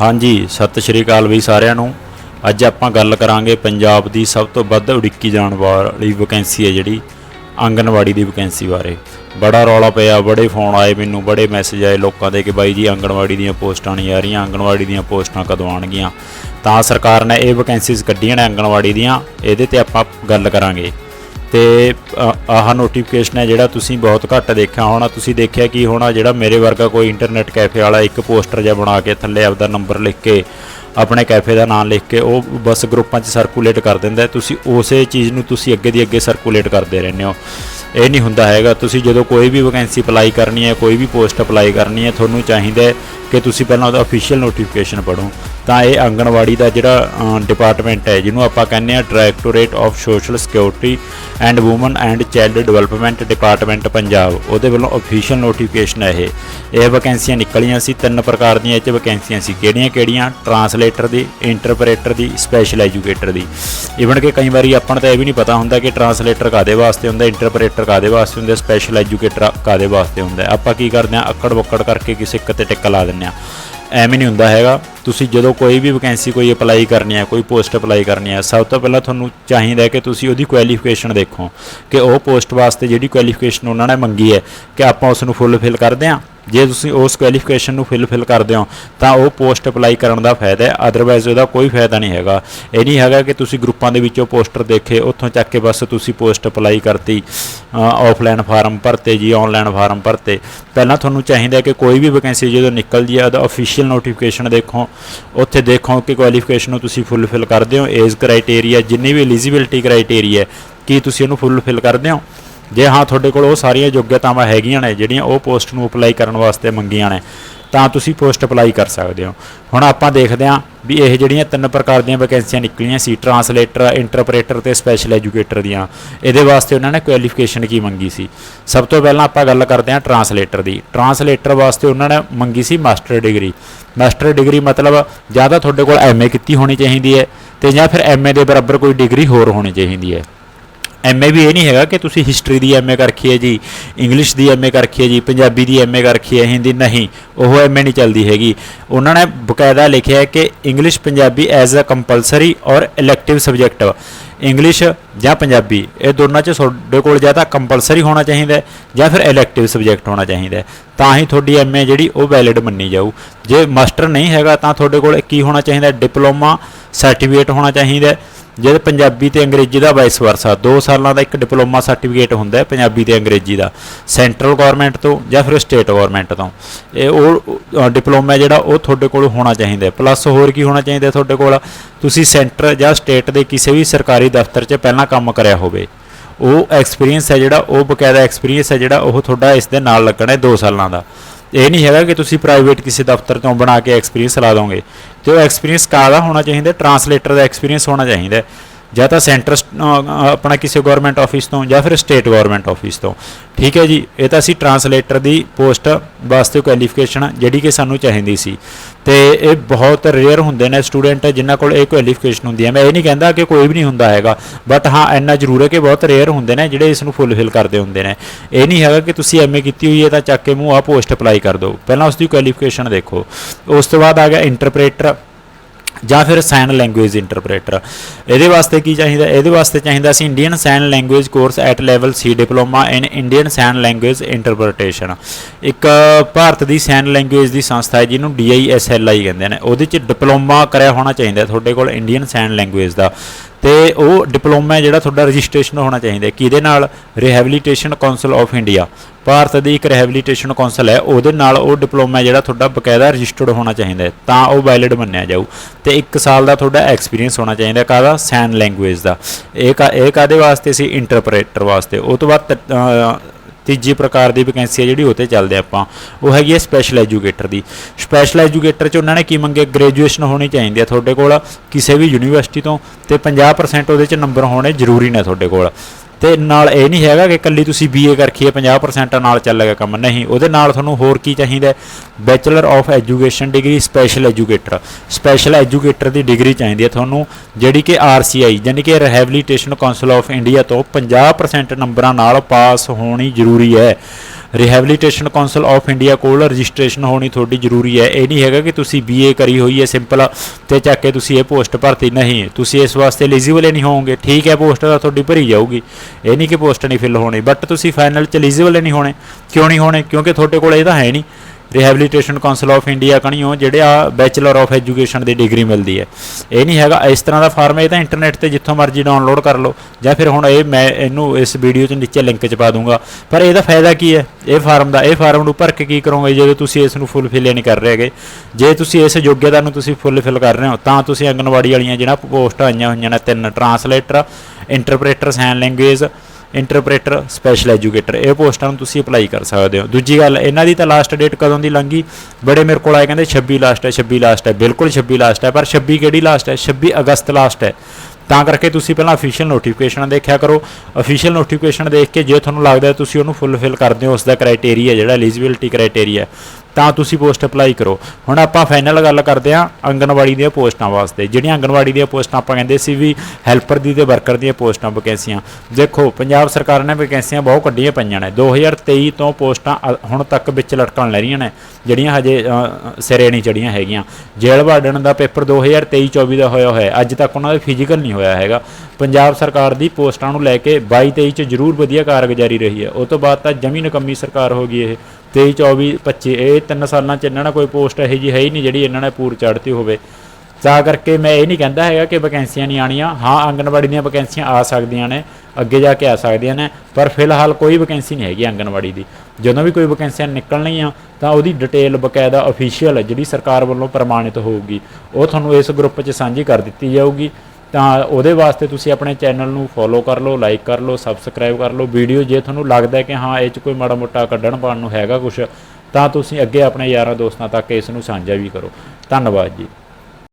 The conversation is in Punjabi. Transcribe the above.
ਹਾਂਜੀ, ਸਤਿ ਸ਼੍ਰੀ ਅਕਾਲ ਵੀ ਸਾਰਿਆਂ ਨੂੰ। ਅੱਜ ਆਪਾਂ ਗੱਲ ਕਰਾਂਗੇ ਪੰਜਾਬ ਦੀ ਸਭ ਤੋਂ ਵੱਧ ਉਡੀਕੀ ਜਾਣ ਵਾਲੀ ਵੈਕੈਂਸੀ ਹੈ ਜਿਹੜੀ ਆਂਗਣਵਾੜੀ ਦੀ ਵੈਕੈਂਸੀ ਬਾਰੇ। ਬੜਾ ਰੌਲਾ ਪਿਆ, ਬੜੇ ਫੋਨ ਆਏ ਮੈਨੂੰ, ਬੜੇ ਮੈਸੇਜ ਆਏ ਲੋਕਾਂ ਦੇ ਕਿ ਬਾਈ ਜੀ ਆਂਗਣਵਾੜੀ ਦੀਆਂ ਪੋਸਟਾਂ ਨਹੀਂ ਆ ਰਹੀਆਂ ਆਂਗਣਵਾੜੀ ਦੀਆਂ ਪੋਸਟਾਂ ਕਦੋਂ ਆਉਣਗੀਆਂ। ਤਾਂ ਸਰਕਾਰ ਨੇ ਇਹ ਵੈਕੈਂਸੀਜ਼ ਕੱਢੀਆਂ ਨੇ ਆਂਗਣਵਾੜੀ ਦੀਆਂ, ਇਹਦੇ ਤੇ ਆਪਾਂ ਗੱਲ ਕਰਾਂਗੇ। ਤੇ ਆਹ ਨੋਟੀਫਿਕੇਸ਼ਨ ਹੈ ਜਿਹੜਾ ਤੁਸੀਂ ਬਹੁਤ ਘੱਟ ਦੇਖਿਆ ਹੋਣਾ। ਤੁਸੀਂ ਦੇਖਿਆ ਕਿ ਹੋਣਾ? ਜਿਹੜਾ ਮੇਰੇ ਵਰਗਾ ਕੋਈ ਇੰਟਰਨੈਟ ਕੈਫੇ ਵਾਲਾ ਇੱਕ ਪੋਸਟਰ ਜਿਹਾ ਬਣਾ ਕੇ ਥੱਲੇ ਆਪਦਾ ਨੰਬਰ ਲਿਖ ਕੇ, ਆਪਣੇ ਕੈਫੇ ਦਾ ਨਾਮ ਲਿਖ ਕੇ, ਉਹ ਬਸ ਗਰੁੱਪਾਂ 'ਚ ਸਰਕੂਲੇਟ ਕਰ ਦਿੰਦਾ ਤੁਸੀਂ ਉਸੇ ਚੀਜ਼ ਨੂੰ ਤੁਸੀਂ ਅੱਗੇ ਦੀ ਅੱਗੇ ਸਰਕੂਲੇਟ ਕਰਦੇ ਰਹਿੰਦੇ ਹੋ। ਇਹ ਨਹੀਂ ਹੁੰਦਾ ਹੈਗਾ। ਤੁਸੀਂ ਜਦੋਂ ਕੋਈ ਵੀ ਵੈਕੈਂਸੀ ਅਪਲਾਈ ਕਰਨੀ ਹੈ, ਕੋਈ ਵੀ ਪੋਸਟ ਅਪਲਾਈ ਕਰਨੀ ਹੈ, ਤੁਹਾਨੂੰ ਚਾਹੀਦਾ ਹੈ ਕਿ ਤੁਸੀਂ ਪਹਿਲਾਂ ਉਹਦਾ ਅਫੀਸ਼ੀਅਲ ਨੋਟੀਫਿਕੇਸ਼ਨ ਪੜ੍ਹੋ। ਤਾਂ ਇਹ ਆਂਗਣਵਾੜੀ ਦਾ ਜਿਹੜਾ ਡਿਪਾਰਟਮੈਂਟ ਹੈ, ਜਿਹਨੂੰ ਆਪਾਂ ਕਹਿੰਦੇ ਆ directorate of social security and women and child development department Punjab. ਉਹਦੇ ਵੱਲੋਂ ਅਫੀਸ਼ੀਅਲ ਨੋਟੀਫਿਕੇਸ਼ਨ ਹੈ ਇਹ। ਇਹ ਵੈਕੈਂਸੀਆਂ ਨਿਕਲੀਆਂ ਸੀ, ਤਿੰਨ ਪ੍ਰਕਾਰ ਦੀਆਂ ਇਹ 'ਚ ਵੈਕੈਂਸੀਆਂ ਸੀ। ਕਿਹੜੀਆਂ ਕਿਹੜੀਆਂ? ਟਰਾਂਸਲੇਟਰ ਦੀ ਇੰਟਰਪ੍ਰੇਟਰ ਦੀ ਸਪੈਸ਼ਲ ਐਜੂਕੇਟਰ ਦੀ। ਇਵਨ ਕਿ ਕਈ ਵਾਰੀ ਆਪਾਂ ਨੂੰ ਤਾਂ ਇਹ ਵੀ ਨਹੀਂ ਪਤਾ ਹੁੰਦਾ ਕਿ ਟਰਾਂਸਲੇਟਰ ਕਾਦੇ ਵਾਸਤੇ ਹੁੰਦਾ ਇੰਟਰਪ੍ਰੇਟਰ ਕਾਦੇ ਵਾਸਤੇ ਹੁੰਦੇ ਸਪੈਸ਼ਲ ਐਜੂਕੇਟਰ ਕਾਦੇ ਵਾਸਤੇ ਹੁੰਦਾ ਆਪਾਂ ਕੀ ਕਰਦੇ ਆ ਅੱਕੜ ਬੱਕੜ ਕਰਕੇ ਕਿਸੇ ਇੱਕ ਤੇ ਟਿੱਕ ਲਾ ਦਿੰਦੇ ਆ ਐਵੇਂ ਨਹੀਂ ਹੁੰਦਾ ਹੈਗਾ। ਤੁਸੀਂ ਜਦੋਂ ਕੋਈ ਵੀ ਵੈਕੈਂਸੀ ਕੋਈ ਅਪਲਾਈ ਕਰਨੀ ਹੈ, ਕੋਈ ਪੋਸਟ ਅਪਲਾਈ ਕਰਨੀ ਹੈ, ਸਭ ਤੋਂ ਪਹਿਲਾਂ ਤੁਹਾਨੂੰ ਚਾਹੀਦਾ ਹੈ ਕਿ ਤੁਸੀਂ ਉਹਦੀ ਕੁਆਲੀਫਿਕੇਸ਼ਨ ਦੇਖੋ ਕਿ ਉਹ ਪੋਸਟ ਵਾਸਤੇ ਜਿਹੜੀ ਕੁਆਲੀਫਿਕੇਸ਼ਨ ਉਹਨਾਂ ਨੇ ਮੰਗੀ ਹੈ, ਕਿ ਆਪਾਂ ਉਸ ਨੂੰ ਫੁੱਲਫਿਲ ਕਰਦੇ ਹਾਂ। ਜੇ ਤੁਸੀਂ ਉਸ ਕੁਆਲੀਫਿਕੇਸ਼ਨ ਨੂੰ ਫਿਲਫਿਲ ਕਰਦੇ ਹੋ, ਤਾਂ ਉਹ ਪੋਸਟ ਅਪਲਾਈ ਕਰਨ ਦਾ ਫਾਇਦਾ ਹੈ ਅਦਰਵਾਈਜ਼ ਉਹਦਾ ਕੋਈ ਫਾਇਦਾ ਨਹੀਂ ਹੈਗਾ। ਇਹ ਨਹੀਂ ਹੈਗਾ ਕਿ ਤੁਸੀਂ ਗਰੁੱਪਾਂ ਦੇ ਵਿੱਚੋਂ ਪੋਸਟਰ ਦੇਖੇ, ਉੱਥੋਂ ਚੱਕ ਕੇ ਬਸ ਤੁਸੀਂ ਪੋਸਟ ਅਪਲਾਈ ਕਰਤੀ ਆਫਲਾਈਨ ਫਾਰਮ ਭਰਤੇ ਜੀ ਆਨਲਾਈਨ ਫਾਰਮ ਭਰਤੇ। ਪਹਿਲਾਂ ਤੁਹਾਨੂੰ ਚਾਹੀਦਾ ਹੈ ਕਿ ਕੋਈ ਵੀ ਵੈਕੈਂਸੀ ਜਦੋਂ ਨਿਕਲਦੀ ਹੈ, ਉਹਦਾ ਅਫੀਸ਼ੀਅਲ ਨੋਟੀਫਿਕੇਸ਼ਨ ਦੇਖੋ, ਉੱਥੇ ਦੇਖੋ ਕਿ ਕੁਆਲੀਫਿਕੇਸ਼ਨ ਨੂੰ ਤੁਸੀਂ ਫੁੱਲਫਿਲ ਕਰਦੇ ਹੋ। ਏਜ ਕ੍ਰਾਈਟੇਰੀਆ ਜਿੰਨੀ ਵੀ ਐਲੀਜੀਬਿਲਟੀ ਕ੍ਰਾਈਟੇਰੀਆ ਕੀ ਤੁਸੀਂ ਉਹਨੂੰ ਫੁੱਲਫਿਲ ਕਰਦੇ ਹੋ? ਜੇ ਹਾਂ, ਤੁਹਾਡੇ ਕੋਲ ਉਹ ਸਾਰੀਆਂ ਯੋਗਤਾਵਾਂ ਹੈਗੀਆਂ ਨੇ, ਜਿਹੜੀਆਂ ਉਹ ਪੋਸਟ ਨੂੰ ਅਪਲਾਈ ਕਰਨ ਵਾਸਤੇ ਮੰਗੀਆਂ ਨੇ, ਤਾਂ ਤੁਸੀਂ ਪੋਸਟ ਅਪਲਾਈ ਕਰ ਸਕਦੇ ਹੋ। ਹੁਣ ਆਪਾਂ ਦੇਖਦੇ ਹਾਂ ਵੀ ਇਹ ਜਿਹੜੀਆਂ ਤਿੰਨ ਪ੍ਰਕਾਰ ਦੀਆਂ ਵੈਕੈਂਸੀਆਂ ਨਿਕਲੀਆਂ ਸੀ ਟਰਾਂਸਲੇਟਰ ਇੰਟਰਪ੍ਰੇਟਰ ਤੇ ਸਪੈਸ਼ਲ ਐਜੂਕੇਟਰ ਦੀਆਂ, ਇਹਦੇ ਵਾਸਤੇ ਉਹਨਾਂ ਨੇ ਕੁਆਲੀਫਿਕੇਸ਼ਨ ਕੀ ਮੰਗੀ ਸੀ? ਸਭ ਤੋਂ ਪਹਿਲਾਂ ਆਪਾਂ ਗੱਲ ਕਰਦੇ ਹਾਂ ਟਰਾਂਸਲੇਟਰ ਦੀ। ਟਰਾਂਸਲੇਟਰ ਵਾਸਤੇ ਉਹਨਾਂ ਨੇ ਮੰਗੀ ਸੀ ਮਾਸਟਰ ਡਿਗਰੀ ਮਾਸਟਰ ਡਿਗਰੀ ਮਤਲਬ ਜਾਂ ਤਾਂ ਤੁਹਾਡੇ ਕੋਲ ਐਮਏ ਕੀਤੀ ਹੋਣੀ ਚਾਹੀਦੀ ਹੈ, ਤੇ ਜਾਂ ਫਿਰ ਐਮਏ ਦੇ ਬਰਾਬਰ ਕੋਈ ਡਿਗਰੀ ਹੋਰ ਹੋਣੀ ਚਾਹੀਦੀ ਹੈ। ਐਮਏ ਵੀ ਇਹ ਨਹੀਂ ਹੈਗਾ ਕਿ ਤੁਸੀਂ ਹਿਸਟਰੀ ਦੀ ਐਮਏ ਕਰਖੀ ਹੈ ਜੀ, ਇੰਗਲਿਸ਼ ਦੀ ਐਮਏ ਕਰਖੀ ਹੈ ਜੀ, ਪੰਜਾਬੀ ਦੀ ਐਮਏ ਕਰਖੀ ਹੈ, ਹਿੰਦੀ ਨਹੀਂ, ਉਹ ਐਮਏ ਨਹੀਂ ਚੱਲਦੀ ਹੈਗੀ। ਉਹਨਾਂ ਨੇ ਬਕਾਇਦਾ ਲਿਖਿਆ ਹੈ ਕਿ English Punjabi as a compulsory ਔਰ ਇਲੈਕਟਿਵ ਸਬਜੈਕਟ ਇੰਗਲਿਸ਼ ਜਾਂ ਪੰਜਾਬੀ, ਇਹ ਦੋਨਾਂ 'ਚ ਤੁਹਾਡੇ ਕੋਲ ਜਾਂ ਤਾਂ ਕੰਪਲਸਰੀ ਹੋਣਾ ਚਾਹੀਦਾ ਜਾਂ ਫਿਰ ਇਲੈਕਟਿਵ ਸਬਜੈਕਟ ਹੋਣਾ ਚਾਹੀਦਾ ਤਾਂ ਹੀ ਤੁਹਾਡੀ ਐਮਏ ਜਿਹੜੀ ਉਹ ਵੈਲਿਡ ਮੰਨੀ ਜਾਊ। ਜੇ ਮਾਸਟਰ ਨਹੀਂ ਹੈਗਾ ਤਾਂ ਤੁਹਾਡੇ ਕੋਲ ਕੀ ਹੋਣਾ ਚਾਹੀਦਾ ਡਿਪਲੋਮਾ ਸਰਟੀਫਿਕੇਟ ਹੋਣਾ ਚਾਹੀਦਾ ਹੈ ਜਦ ਪੰਜਾਬੀ ਤੇ ਅੰਗਰੇਜ਼ੀ ਦਾ ਵਾਈਸ ਵਰਸਾ 2 ਸਾਲਾਂ ਦਾ ਇੱਕ ਡਿਪਲੋਮਾ ਸਰਟੀਫਿਕੇਟ ਹੁੰਦਾ ਹੈ ਪੰਜਾਬੀ ਤੇ ਅੰਗਰੇਜ਼ੀ ਦਾ, ਸੈਂਟਰਲ ਗਵਰਨਮੈਂਟ ਤੋਂ ਜਾਂ ਫਿਰ ਸਟੇਟ ਗਵਰਨਮੈਂਟ ਤੋਂ। ਇਹ ਉਹ ਡਿਪਲੋਮਾ ਜਿਹੜਾ ਉਹ ਤੁਹਾਡੇ ਕੋਲ ਹੋਣਾ ਚਾਹੀਦਾ ਹੈ। ਪਲੱਸ ਹੋਰ ਕੀ ਹੋਣਾ ਚਾਹੀਦਾ ਤੁਹਾਡੇ ਕੋਲ? ਤੁਸੀਂ ਸੈਂਟਰ ਜਾਂ ਸਟੇਟ ਦੇ ਕਿਸੇ ਵੀ ਸਰਕਾਰੀ ਦਫ਼ਤਰ 'ਚ ਪਹਿਲਾਂ ਕੰਮ ਕਰਿਆ ਹੋਵੇ। ਉਹ ਐਕਸਪੀਰੀਅੰਸ ਹੈ ਜਿਹੜਾ, ਉਹ ਬਕਾਇਦਾ ਐਕਸਪੀਰੀਅੰਸ ਹੈ ਜਿਹੜਾ, ਉਹ ਤੁਹਾਡਾ ਇਸ ਦੇ ਨਾਲ ਲੱਗਣਾ ਹੈ 2 ਸਾਲਾਂ ਦਾ। ਇਹ ਨਹੀਂ ਹੈਗਾ ਕਿ ਤੁਸੀਂ ਪ੍ਰਾਈਵੇਟ ਕਿਸੇ ਦਫ਼ਤਰ ਤੋਂ ਬਣਾ ਕੇ ਐਕਸਪੀਰੀਅੰਸ ਲਾ ਦੋਗੇ। ਤੇ ਉਹ ਐਕਸਪੀਰੀਅੰਸ ਕਾਹਦਾ ਹੋਣਾ ਚਾਹੀਦਾ? ਟਰਾਂਸਲੇਟਰ ਦਾ ਐਕਸਪੀਰੀਅੰਸ ਹੋਣਾ ਚਾਹੀਦਾ। ਜਾਂ ਤਾਂ ਸੈਂਟਰ ਆਪਣਾ ਕਿਸੇ ਗਵਰਨਮੈਂਟ ਆਫਿਸ ਤੋਂ ਜਾਂ ਫਿਰ ਸਟੇਟ ਗਵਰਨਮੈਂਟ ਆਫਿਸ ਤੋਂ। ਠੀਕ ਹੈ ਜੀ, ਇਹ ਤਾਂ ਅਸੀਂ ਟਰਾਂਸਲੇਟਰ ਦੀ ਪੋਸਟ ਵਾਸਤੇ ਕੁਆਲੀਫਿਕੇਸ਼ਨ ਜਿਹੜੀ ਕਿ ਸਾਨੂੰ ਚਾਹੀਦੀ ਸੀ। ਤੇ ਇਹ ਬਹੁਤ ਰੇਅਰ ਹੁੰਦੇ ਨੇ ਸਟੂਡੈਂਟ ਜਿਨ੍ਹਾਂ ਕੋਲ ਇਹ ਕੁਆਲੀਫਿਕੇਸ਼ਨ ਹੁੰਦੀ ਹੈ। ਮੈਂ ਇਹ ਨਹੀਂ ਕਹਿੰਦਾ ਕਿ ਕੋਈ ਵੀ ਨਹੀਂ ਹੁੰਦਾ ਹੈਗਾ ਬਟ ਹਾਂ, ਇੰਨਾ ਜ਼ਰੂਰ ਹੈ ਕਿ ਬਹੁਤ ਰੇਅਰ ਹੁੰਦੇ ਨੇ, ਜਿਹੜੇ ਇਸ ਨੂੰ ਫੁੱਲਫਿਲ ਕਰਦੇ ਹੁੰਦੇ ਨੇ। ਇਹ ਨਹੀਂ ਹੈਗਾ ਕਿ ਤੁਸੀਂ ਐਮਏ ਕੀਤੀ ਹੋਈ ਹੈ ਤਾਂ ਚੱਕ ਕੇ ਮੂੰਹ ਆ ਪੋਸਟ ਅਪਲਾਈ ਕਰ ਦਿਓ। ਪਹਿਲਾਂ ਉਸ ਦੀ ਕੁਆਲੀਫਿਕੇਸ਼ਨ ਦੇਖੋ। ਉਸ ਤੋਂ ਬਾਅਦ ਆ ਗਿਆ ਇੰਟਰਪ੍ਰੇਟਰ ਜਾਂ ਫਿਰ ਸਾਈਨ ਲੈਂਗੁਏਜ ਇੰਟਰਪ੍ਰੇਟਰ ਇਹਦੇ ਵਾਸਤੇ ਕੀ ਚਾਹੀਦਾ? ਇਹਦੇ ਵਾਸਤੇ ਚਾਹੀਦਾ ਸੀ Indian sign language course at level C diploma in Indian sign language interpretation ਇੱਕ ਭਾਰਤ ਦੀ ਸਾਈਨ ਲੈਂਗੁਏਜ ਦੀ ਸੰਸਥਾ ਹੈ ਜਿਹਨੂੰ DISLI ਕਹਿੰਦੇ ਨੇ। ਉਹਦੇ ਚ ਡਿਪਲੋਮਾ ਕਰਿਆ ਹੋਣਾ ਚਾਹੀਦਾ ਤੁਹਾਡੇ ਕੋਲ ਇੰਡੀਅਨ ਸਾਈਨ ਲੈਂਗੁਏਜ ਦਾ। ਤੇ ਉਹ ਡਿਪਲੋਮਾ ਜਿਹੜਾ ਤੁਹਾਡਾ ਰਜਿਸਟ੍ਰੇਸ਼ਨ ਹੋਣਾ ਚਾਹੀਦਾ ਕਿਹਦੇ ਨਾਲ? Rehabilitation council of India Bharat ਦੀ ਇੱਕ ਰਿਹੈਬਿਲਿਟੇਸ਼ਨ ਕਾਉਂਸਲ ਹੈ, ਉਹਦੇ ਨਾਲ ਉਹ ਡਿਪਲੋਮਾ ਜਿਹੜਾ ਤੁਹਾਡਾ ਬਕਾਇਦਾ ਰਜਿਸਟਰਡ ਹੋਣਾ ਚਾਹੀਦਾ ਹੈ, ਤਾਂ ਉਹ ਵੈਲਿਡ ਮੰਨਿਆ ਜਾਊ। ਤੇ 1 ਸਾਲ ਦਾ ਤੁਹਾਡਾ ਐਕਸਪੀਰੀਅੰਸ ਹੋਣਾ ਚਾਹੀਦਾ ਕਾਹਦਾ? ਸਾਈਨ ਲੈਂਗੁਏਜ ਦਾ। ਇਹ ਕਾ, ਇਹ ਕਾਦੇ ਵਾਸਤੇ ਸੀ? ਇੰਟਰਪ੍ਰੇਟਰ ਵਾਸਤੇ। ਉਹ ਤੋਂ ਬਾਅਦ ਤ- ਤੀਜੀ ਪ੍ਰਕਾਰ ਦੀ ਵੈਕੈਂਸੀ ਹੈ ਜਿਹੜੀ ਉਹ ਤੇ ਚੱਲਦੇ ਆਪਾਂ। ਉਹ ਹੈਗੀ ਹੈ ਸਪੈਸ਼ਲ ਐਜੂਕੇਟਰ ਦੀ। ਸਪੈਸ਼ਲ ਐਜੂਕੇਟਰ ਚ ਉਹਨਾਂ ਨੇ ਕੀ ਮੰਗੇ? ਗ੍ਰੈਜੂਏਸ਼ਨ ਹੋਣੀ ਚਾਹੀਦੀ ਹੈ ਤੁਹਾਡੇ ਕੋਲ। ਕਿਸੇ ਵੀ ਯੂਨੀਵਰਸਿਟੀ ਤੋਂ ਤੇ 50% ਉਹਦੇ ਚ ਨੰਬਰ ਹੋਣੇ ਜ਼ਰੂਰੀ ਨੇ ਤੁਹਾਡੇ ਕੋਲ। ਤੇ ਨਾਲ ਇਹ ਨਹੀਂ ਹੈਗਾ ਕਿ ਇਕੱਲੀ ਤੁਸੀਂ ਬੀਏ ਕਰਖੀ ਹੈ 50% ਨਾਲ ਚੱਲੇਗਾ ਕੰਮ। ਨਹੀਂ, ਉਹਦੇ ਨਾਲ ਤੁਹਾਨੂੰ ਹੋਰ ਕੀ ਚਾਹੀਦਾ bachelor of education degree special educator special educator the degree ਚਾਹੀਦੀ ਹੈ ਤੁਹਾਨੂੰ, ਜਿਹੜੀ ਕਿ ਆਰਸੀਆਈ ਯਾਨੀ ਕਿ ਰਿਹੈਬਿਲਿਟੇਸ਼ਨ ਕਾਉਂਸਲ ਆਫ ਇੰਡੀਆ ਤੋਂ 50% ਨੰਬਰਾਂ ਨਾਲ ਪਾਸ ਹੋਣੀ ਜ਼ਰੂਰੀ ਹੈ। ਰਿਹੈਬਿਲਿਟੇਸ਼ਨ ਕਾਉਂਸਲ ਆਫ ਇੰਡੀਆ ਕੋਲ ਰਜਿਸਟ੍ਰੇਸ਼ਨ ਹੋਣੀ ਤੁਹਾਡੀ ਜ਼ਰੂਰੀ ਹੈ। ਇਹ ਨਹੀਂ ਹੈਗਾ ਕਿ ਤੁਸੀਂ ਬੀਏ ਕਰੀ ਹੋਈ ਹੈ ਸਿੰਪਲ ਤੇ ਚੱਕ ਕੇ ਤੁਸੀਂ ਇਹ ਪੋਸਟ ਭਰਤੀ ਨਹੀਂ ਤੁਸੀਂ ਇਸ ਵਾਸਤੇ ਐਲੀਜੀਬਲ ਹੀ ਨਹੀਂ ਹੋਵੋਗੇ। ਠੀਕ ਹੈ ਪੋਸਟ ਤਾਂ ਤੁਹਾਡੀ ਭਰੀ ਜਾਊਗੀ। ਇਹ ਨਹੀਂ ਕਿ ਪੋਸਟ ਨਹੀਂ ਫਿਲ ਹੋਣੀ ਬਟ ਤੁਸੀਂ ਫਾਈਨਲ ਚ ਐਲੀਜੀਬਲ ਹੀ ਨਹੀਂ ਹੋਣੇ। ਕਿਉਂ ਨਹੀਂ ਹੋਣੇ? ਕਿਉਂਕਿ ਤੁਹਾਡੇ ਕੋਲ ਇਹ ਤਾਂ ਹੈ ਨਹੀਂ। ਰਿਹੈਬਿਲਿਟੇਸ਼ਨ ਕਾਉਂਸਲ ਆਫ ਇੰਡੀਆ ਕਣੀਓ, ਜਿਹੜੇ ਆ ਬੈਚਲਰ ਆਫ ਐਜੂਕੇਸ਼ਨ ਦੀ ਡਿਗਰੀ ਮਿਲਦੀ ਹੈ। ਇਹ ਨਹੀਂ ਹੈਗਾ, ਇਸ ਤਰ੍ਹਾਂ ਦਾ ਫਾਰਮ ਇਹ ਤਾਂ ਇੰਟਰਨੈਟ ਤੇ ਜਿੱਥੋਂ ਮਰਜ਼ੀ ਡਾਊਨਲੋਡ ਕਰ ਲਓ। ਜਾਂ ਫਿਰ ਹੁਣ ਇਹ ਮੈਂ ਇਹਨੂੰ ਇਸ ਵੀਡੀਓ 'ਚ ਨੀਚੇ ਲਿੰਕ 'ਚ ਪਾ ਦੂੰਗਾ। ਪਰ ਇਹਦਾ ਫਾਇਦਾ ਕੀ ਹੈ? ਇਹ ਫਾਰਮ ਦਾ, ਇਹ ਫਾਰਮ ਨੂੰ ਭਰ ਕੇ ਕੀ ਕਰੋਗੇ ਜਦੋਂ ਤੁਸੀਂ ਇਸ ਨੂੰ ਫੁੱਲ ਫਿਲ ਨਹੀਂ ਕਰ ਰਹੇ ਹੈਗੇ? ਜੇ ਤੁਸੀਂ ਇਸ ਯੋਗਿਤਾ ਨੂੰ ਤੁਸੀਂ ਫੁੱਲਫਿਲ ਕਰ ਰਹੇ ਹੋ, ਤਾਂ ਤੁਸੀਂ ਆਂਗਨਵਾੜੀ ਵਾਲੀਆਂ ਜਿਹੜਾ ਪੋਸਟਾਂ ਆਈਆਂ ਹੋਈਆਂ ਨੇ, ਤਿੰਨ translator interpreter sign language interpreter special educator ਇਹ ਪੋਸਟਾਂ ਨੂੰ ਤੁਸੀਂ ਅਪਲਾਈ ਕਰ ਸਕਦੇ ਹੋ। ਦੂਜੀ ਗੱਲ, ਇਹਨਾਂ ਦੀ ਤਾਂ ਲਾਸਟ ਡੇਟ ਕਦੋਂ ਦੀ ਲੰਘੀ? ਬੜੇ ਮੇਰੇ ਕੋਲ ਆਏ ਕਹਿੰਦੇ 26 ਲਾਸਟ ਹੈ 26 ਲਾਸਟ ਹੈ। ਬਿਲਕੁਲ 26 ਲਾਸਟ ਹੈ, ਪਰ 26 ਕਿਹੜੀ ਲਾਸਟ ਹੈ? 26 ਅਗਸਤ ਲਾਸਟ ਹੈ। ਤਾਂ ਕਰਕੇ ਤੁਸੀਂ ਪਹਿਲਾਂ ਅਫੀਸ਼ੀਅਲ ਨੋਟੀਫਿਕੇਸ਼ਨ ਦੇਖਿਆ ਕਰੋ। ਅਫੀਸ਼ੀਅਲ ਨੋਟੀਫਿਕੇਸ਼ਨ ਦੇਖ ਕੇ ਜੇ ਤੁਹਾਨੂੰ ਲੱਗਦਾ ਤੁਸੀਂ ਉਹਨੂੰ ਫੁੱਲਫਿਲ ਕਰਦੇ ਹੋ ਉਸ ਦਾ ਕ੍ਰਾਈਟੇਰੀਆ ਜਿਹੜਾ ਐਲੀਜੀਬਿਲਟੀ ਕ੍ਰਾਈਟੇਰੀਆ ਤਾਂ ਤੁਸੀਂ ਪੋਸਟ ਅਪਲਾਈ ਕਰੋ। ਹੁਣ ਆਪਾਂ ਫਾਈਨਲ ਗੱਲ ਕਰਦੇ ਹਾਂ ਆਂਗਨਵਾੜੀ ਦੀਆਂ ਪੋਸਟਾਂ ਵਾਸਤੇ। ਜਿਹੜੀਆਂ ਆਂਗਨਵਾੜੀ ਦੀਆਂ ਪੋਸਟਾਂ ਆਪਾਂ ਕਹਿੰਦੇ ਸੀ ਵੀ ਹੈਲਪਰ ਦੀ ਤੇ ਵਰਕਰ ਦੀਆਂ ਪੋਸਟਾਂ ਵੈਕੈਂਸੀਆਂ ਦੇਖੋ, ਪੰਜਾਬ ਸਰਕਾਰ ਨੇ ਵੈਕੈਂਸੀਆਂ ਬਹੁਤ ਕੱਢੀਆਂ ਪਈਆਂ ਨੇ। 2023 ਤੋਂ ਪੋਸਟਾਂ ਅ- ਹੁਣ ਤੱਕ ਵਿੱਚ ਲਟਕਣ ਲੈ ਰਹੀਆਂ ਨੇ, ਜਿਹੜੀਆਂ ਹਜੇ ਸਿਰੇ ਨਹੀਂ ਚੜੀਆਂ ਹੈਗੀਆਂ। ਜੇਲ੍ਹ ਵਾਰਡਨ ਦਾ ਪੇਪਰ 2023-24 ਦਾ ਹੋਇਆ ਹੋਇਆ। ਅੱਜ ਤੱਕ ਉਹਨਾਂ ਦਾ ਫਿਜ਼ੀਕਲ ਨਹੀਂ ਹੋਇਆ ਹੈਗਾ। ਪੰਜਾਬ ਸਰਕਾਰ ਦੀ ਪੋਸਟਾਂ ਨੂੰ ਲੈ ਕੇ 22-23 ਚ ਜ਼ਰੂਰ ਵਧੀਆ ਕਾਰਗੁਜ਼ਾਰੀ ਰਹੀ ਹੈ। ਉਹ ਤੋਂ ਬਾਅਦ ਤਾਂ ਜਮੀ ਨਕਮੀ ਸਰਕਾਰ ਹੋ ਗਈ ਇਹ। 23 24 25 ਇਹ ਤਿੰਨ ਸਾਲਾਂ ਚ ਇਹਨਾਂ ਨਾਲ ਕੋਈ ਪੋਸਟ ਇਹੋ ਜੀ ਹੈ ਹੀ ਨਹੀਂ ਜਿਹੜੀ ਇਹਨਾਂ ਨੇ ਪੂਰ ਚੜ੍ਹਤੀ ਹੋਵੇ। ਤਾਂ ਕਰਕੇ ਮੈਂ ਇਹ ਨਹੀਂ ਕਹਿੰਦਾ ਹੈਗਾ ਕਿ ਵੈਕੈਂਸੀਆਂ ਨਹੀਂ ਆਣੀਆਂ ਹਾਂ ਆਂਗਣਵਾੜੀ ਦੀਆਂ ਵੈਕੈਂਸੀਆਂ ਆ ਸਕਦੀਆਂ ਨੇ, ਅੱਗੇ ਜਾ ਕੇ ਆ ਸਕਦੀਆਂ ਨੇ, ਪਰ ਫਿਲਹਾਲ ਕੋਈ ਵੈਕੈਂਸੀ ਨਹੀਂ ਹੈਗੀ ਆਂਗਣਵਾੜੀ ਦੀ। ਜਦੋਂ ਵੀ ਕੋਈ ਵੈਕੈਂਸੀਆਂ ਨਿਕਲਣਗੀਆਂ, ਤਾਂ ਉਹਦੀ ਡਿਟੇਲ ਬਕਾਇਦਾ ਅਫੀਸ਼ੀਅਲ ਜਿਹੜੀ ਸਰਕਾਰ ਵੱਲੋਂ ਪ੍ਰਮਾਣਿਤ ਹੋਊਗੀ। ਉਹ ਤੁਹਾਨੂੰ ਇਸ ਗਰੁੱਪ 'ਚ ਸਾਂਝੀ ਕਰ ਦਿੱਤੀ ਜਾਊਗੀ। ਤਾਂ ਉਹਦੇ ਵਾਸਤੇ ਤੁਸੀਂ ਆਪਣੇ ਚੈਨਲ ਨੂੰ ਫੋਲੋ ਕਰ ਲਓ ਲਾਈਕ ਕਰ ਲਓ ਸਬਸਕ੍ਰਾਈਬ ਕਰ ਲਓ। ਵੀਡੀਓ ਜੇ ਤੁਹਾਨੂੰ ਲੱਗਦਾ ਕਿ ਹਾਂ, ਇਹ 'ਚ ਕੋਈ ਮਾੜਾ ਮੋਟਾ ਕੱਢਣ ਪਾਉਣ ਨੂੰ ਹੈਗਾ ਕੁਝ ਤਾਂ ਤੁਸੀਂ ਅੱਗੇ ਆਪਣੇ ਯਾਰਾਂ ਦੋਸਤਾਂ ਤੱਕ ਇਸ ਨੂੰ ਸਾਂਝਾ ਵੀ ਕਰੋ। ਧੰਨਵਾਦ ਜੀ।